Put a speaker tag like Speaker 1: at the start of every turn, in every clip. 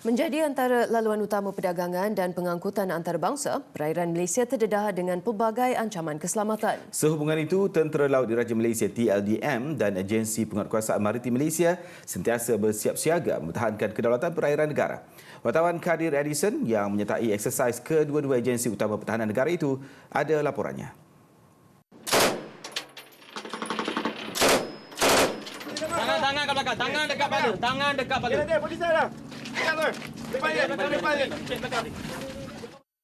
Speaker 1: Menjadi antara laluan utama perdagangan dan pengangkutan antarabangsa, perairan Malaysia terdedah dengan pelbagai ancaman keselamatan.
Speaker 2: Sehubungan itu, Tentera Laut Diraja Malaysia TLDM dan Agensi Penguatkuasaan Maritim Malaysia sentiasa bersiap siaga mempertahankan kedaulatan perairan negara. Wartawan Kadir Edison yang menyertai eksersis kedua-dua agensi utama pertahanan negara itu ada laporannya.
Speaker 3: Tangan tangan kat belakang. Tangan dekat palu. Tangan dekat palu.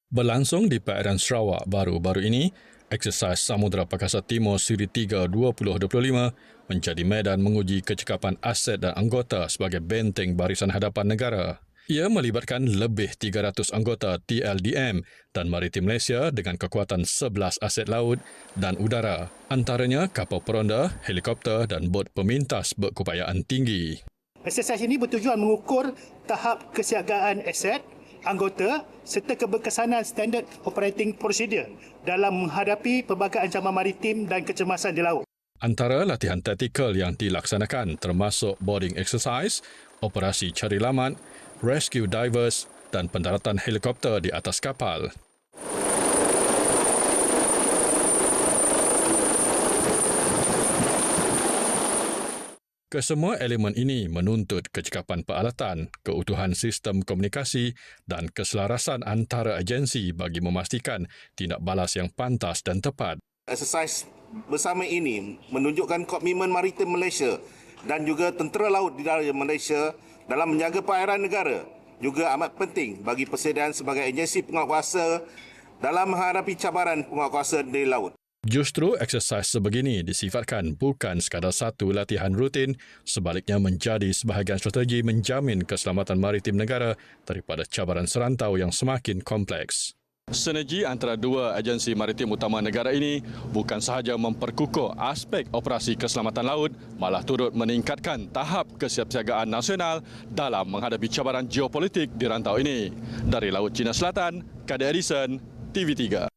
Speaker 4: Berlangsung di perairan Sarawak baru-baru ini, eksersis Samudra Perkasa Timur Siri 3 2025 menjadi medan menguji kecekapan aset dan anggota sebagai benteng barisan hadapan negara. Ia melibatkan lebih 300 anggota TLDM dan Maritim Malaysia dengan kekuatan 11 aset laut dan udara, antaranya kapal peronda, helikopter dan bot pemintas berkupayaan tinggi.
Speaker 5: Eksersis ini bertujuan mengukur tahap kesiagaan aset, anggota serta keberkesanan standard operating procedure dalam menghadapi pelbagai ancaman maritim dan kecemasan di laut.
Speaker 4: Antara latihan taktikal yang dilaksanakan termasuk boarding exercise, operasi cari lamat, rescue divers dan pendaratan helikopter di atas kapal. Kesemua elemen ini menuntut kecekapan peralatan, keutuhan sistem komunikasi dan keselarasan antara agensi bagi memastikan tindak balas yang pantas dan tepat.
Speaker 6: Eksersis bersama ini menunjukkan komitmen maritim Malaysia dan juga tentera laut di dalam Malaysia dalam menjaga perairan negara juga amat penting bagi persediaan sebagai agensi penguatkuasa dalam menghadapi cabaran penguatkuasa di laut.
Speaker 4: Justru eksersis sebegini disifatkan bukan sekadar satu latihan rutin, sebaliknya menjadi sebahagian strategi menjamin keselamatan maritim negara daripada cabaran serantau yang semakin kompleks. Sinergi antara dua agensi maritim utama negara ini bukan sahaja memperkukuh aspek operasi keselamatan laut, malah turut meningkatkan tahap kesiapsiagaan nasional dalam menghadapi cabaran geopolitik di rantau ini. Dari Laut Cina Selatan, Kadir Edison, TV3.